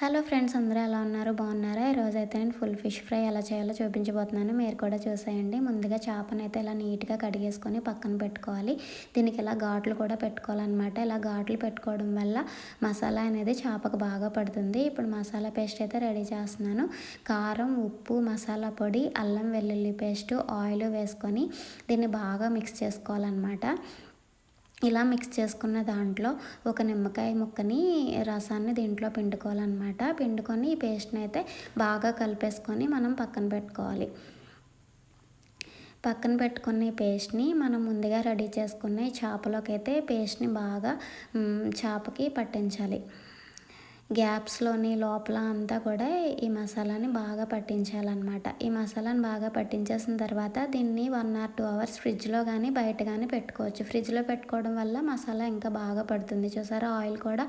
Hello friends అందరూ ఎలా ఉన్నారు? బాగున్నారా? ఈరోజు అయితే నేను ఫుల్ ఫిష్ ఫ్రై ఎలా చేయాలో చూపించబోతున్నాను. మీరు కూడా చూసేయండి. ముందుగా చేపను అయితే ఇలా నీట్గా కడిగేసుకొని పక్కన పెట్టుకోవాలి. దీనికి ఇలా ఘాట్లు కూడా పెట్టుకోవాలన్నమాట. ఇలా ఘాట్లు పెట్టుకోవడం వల్ల మసాలా అనేది చేపకు బాగా పడుతుంది. ఇప్పుడు మసాలా పేస్ట్ అయితే రెడీ చేస్తున్నాను. కారం ఉప్పు మసాలా పొడి అల్లం వెల్లుల్లి పేస్ట్ ఆయిల్ వేసుకొని దీన్ని బాగా మిక్స్ చేసుకోవాలన్నమాట. ఇలా మిక్స్ చేసుకున్న దాంట్లో ఒక నిమ్మకాయ ముక్కని రసాన్ని దీంట్లో పిండుకోవాలన్నమాట. పిండుకొని ఈ పేస్ట్ని అయితే బాగా కలిపేసుకొని మనం పక్కన పెట్టుకోవాలి. పక్కన పెట్టుకున్న పేస్ట్ని మనం ముందుగా రెడీ చేసుకున్న చేపలోకి అయితే పేస్ట్ని బాగా చేపకి పట్టించాలి. గ్యాప్స్లోని లోపల అంతా కూడా ఈ మసాలాని బాగా పట్టించాలన్నమాట. ఈ మసాలాని బాగా పట్టించేసిన తర్వాత దీన్ని వన్ ఆర్ టూ అవర్స్ ఫ్రిడ్జ్లో కానీ బయట కానీ పెట్టుకోవచ్చు. ఫ్రిడ్జ్లో పెట్టుకోవడం వల్ల మసాలా ఇంకా బాగా పడుతుంది. చూసారా? ఆయిల్ కూడా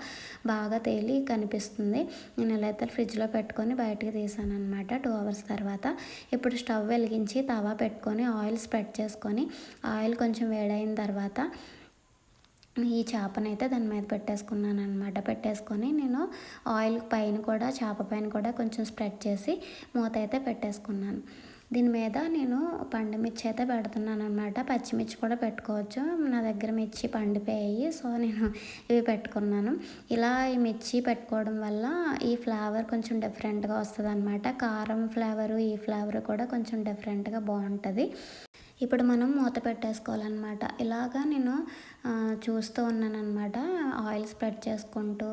బాగా తేలి కనిపిస్తుంది. నేను ఎలా అయితే ఫ్రిడ్జ్లో పెట్టుకొని బయటకు తీసాను అనమాట టూ అవర్స్ తర్వాత. ఇప్పుడు స్టవ్ వెలిగించి తవా పెట్టుకొని ఆయిల్ స్ప్రెడ్ చేసుకొని ఆయిల్ కొంచెం వేడైన తర్వాత ఈ చేపనైతే దాని మీద పెట్టేసుకున్నాను అనమాట పెట్టేసుకొని నేను ఆయిల్ పైన కూడా చేప పైన కూడా కొంచెం స్ప్రెడ్ చేసి మూత అయితే పెట్టేసుకున్నాను. దీని మీద నేను పండుమిర్చి అయితే పెడుతున్నాను అనమాట పచ్చిమిర్చి కూడా పెట్టుకోవచ్చు. నా దగ్గర మిర్చి పండిపోయాయి. సో నేను ఇవి పెట్టుకున్నాను. ఇలా ఈ మిర్చి పెట్టుకోవడం వల్ల ఈ ఫ్లేవర్ కొంచెం డిఫరెంట్గా వస్తుంది అనమాట కారం ఫ్లేవరు ఈ ఫ్లేవర్ కూడా కొంచెం డిఫరెంట్గా బాగుంటుంది. ఇప్పుడు మనం మూత పెట్టేసుకోవాలన్నమాట. ఇలాగా నేను చూస్తూ ఉన్నాను ఆయిల్ స్ప్రెడ్ చేసుకుంటూ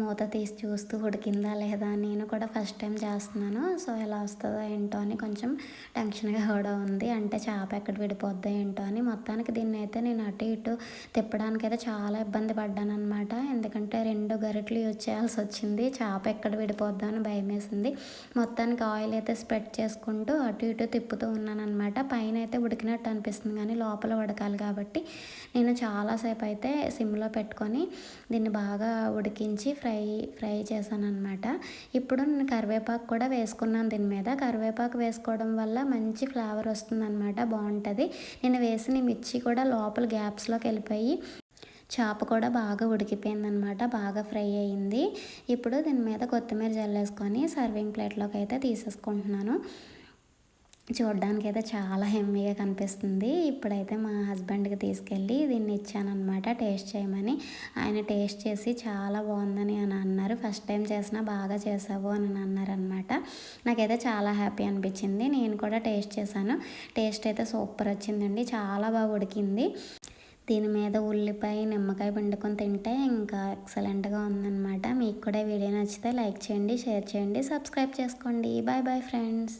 మూత తీసి చూస్తూ ఉడికిందా లేదా నేను కూడా ఫస్ట్ టైం చేస్తున్నాను. సో ఎలా వస్తుందో ఏంటో అని కొంచెం టెన్షన్గా కూడా ఉంది. అంటే చేప ఎక్కడ విడిపోద్దో ఏంటో అని. మొత్తానికి దీన్ని అయితే నేను అటు ఇటు తిప్పడానికి అయితే చాలా ఇబ్బంది పడ్డాను అనమాట ఎందుకంటే రెండు గరిటలు యూజ్ చేయాల్సి వచ్చింది. చేప ఎక్కడ విడిపోద్దో అని భయం వేసింది. మొత్తానికి ఆయిల్ అయితే స్ప్రెడ్ చేసుకుంటూ అటు ఇటు తిప్పుతూ ఉన్నాను అనమాట పైన అయితే ఉడికి ఉడికినట్టు అనిపిస్తుంది కానీ లోపల ఉడకాలి కాబట్టి నేను చాలాసేపు అయితే సిమ్లో పెట్టుకొని దీన్ని బాగా ఉడికించి ఫ్రై ఫ్రై చేశాను అనమాట ఇప్పుడు నేను కరివేపాకు కూడా వేసుకున్నాను దీని మీద. కరివేపాకు వేసుకోవడం వల్ల మంచి ఫ్లేవర్ వస్తుందన్నమాట బాగుంటుంది. నేను వేసిన మిర్చి కూడా లోపల గ్యాప్స్లోకి వెళ్ళిపోయి చేప కూడా బాగా ఉడికిపోయిందనమాట బాగా ఫ్రై అయింది. ఇప్పుడు దీని మీద కొత్తిమీర జల్లేసుకొని సర్వింగ్ ప్లేట్లోకి అయితే తీసేసుకుంటున్నాను. చూడడానికి అయితే చాలా హెమ్మీగా కనిపిస్తుంది. ఇప్పుడైతే మా హస్బెండ్కి తీసుకెళ్ళి దీన్ని ఇచ్చానమాట టేస్ట్ చేయమని. ఆయన టేస్ట్ చేసి చాలా బాగుందని అని అన్నారు. ఫస్ట్ టైం చేసినా బాగా చేసావు అని అన్నారనమాట నాకైతే చాలా హ్యాపీ అనిపించింది. నేను కూడా టేస్ట్ చేశాను. టేస్ట్ అయితే సూపర్ వచ్చిందండి. చాలా బాగా ఉడికింది. దీని మీద ఉల్లిపాయ నిమ్మకాయ పిండుకొని తింటే ఇంకా ఎక్సలెంట్గా ఉందన్నమాట. మీకు కూడా వీడియో నచ్చితే లైక్ చేయండి షేర్ చేయండి సబ్స్క్రైబ్ చేసుకోండి. Bye bye friends.